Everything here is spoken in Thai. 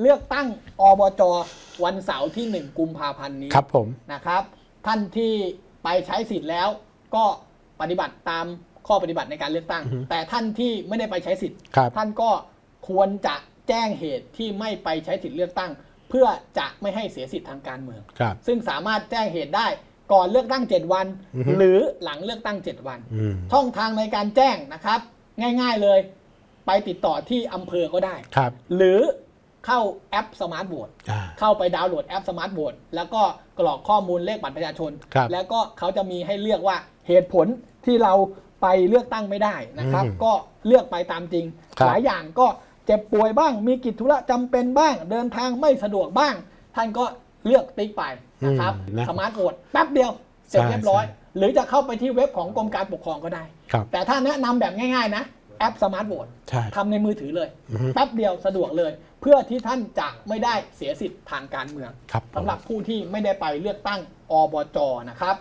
เลือกตั้งอบจวันเสาร์ที่ 1 กุมภาพันธ์นี้ครับผมนะครับ ท่านที่ไปใช้สิทธิ์แล้วก็ปฏิบัติตามข้อปฏิบัติในการเลือกตั้ง แต่ท่านที่ไม่ได้ไปใช้สิทธิ์ครับท่านก็ควรจะแจ้งเหตุที่ไม่ไปใช้สิทธิ์เลือกตั้ง เพื่อจะไม่ให้เสียสิทธิ์ทางการเมืองครับซึ่งสามารถแจ้งเหตุได้ก่อนเลือกตั้ง 7 วันอือฮึหรือหลังเลือกตั้ง 7 วันอืมช่องทางในการแจ้งนะครับ ง่าย ๆเลย ไปติดต่อที่อำเภอก็ได้ครับหรือ เข้าแอปสมาร์ทโหวตอ่าเข้าไปดาวน์โหลดแอปสมาร์ทโหวตแล้วก็กรอกข้อมูลเลขบัตรประชาชนครับแล้วก็เขาจะมีให้เลือกว่าเหตุผลที่เราไปเลือกตั้งไม่ได้นะครับอืมก็เลือกไปตามจริงครับหลายอย่างก็เจ็บป่วยบ้าง มีกิจธุระจำเป็นบ้าง เดินทางไม่สะดวกบ้าง ท่านก็เลือกติ๊กไปนะครับอืมนะสมาร์ทโหวตแป๊บเดียวเสร็จใช่เรียบร้อยใช่หรือจะเข้าไปที่เว็บของกรมการปกครองก็ได้ครับแต่ถ้าแนะนำแบบง่าย ๆ นะ แอปสมาร์ทโหวตใช่ ทำในมือถือเลย อือฮึ แป๊บเดียวสะดวกเลย เพื่อที่ท่านจะไม่ได้เสียสิทธิ์ทางการเมืองครับผม สำหรับผู้ที่ไม่ได้ไปเลือกตั้งอบจนะครับ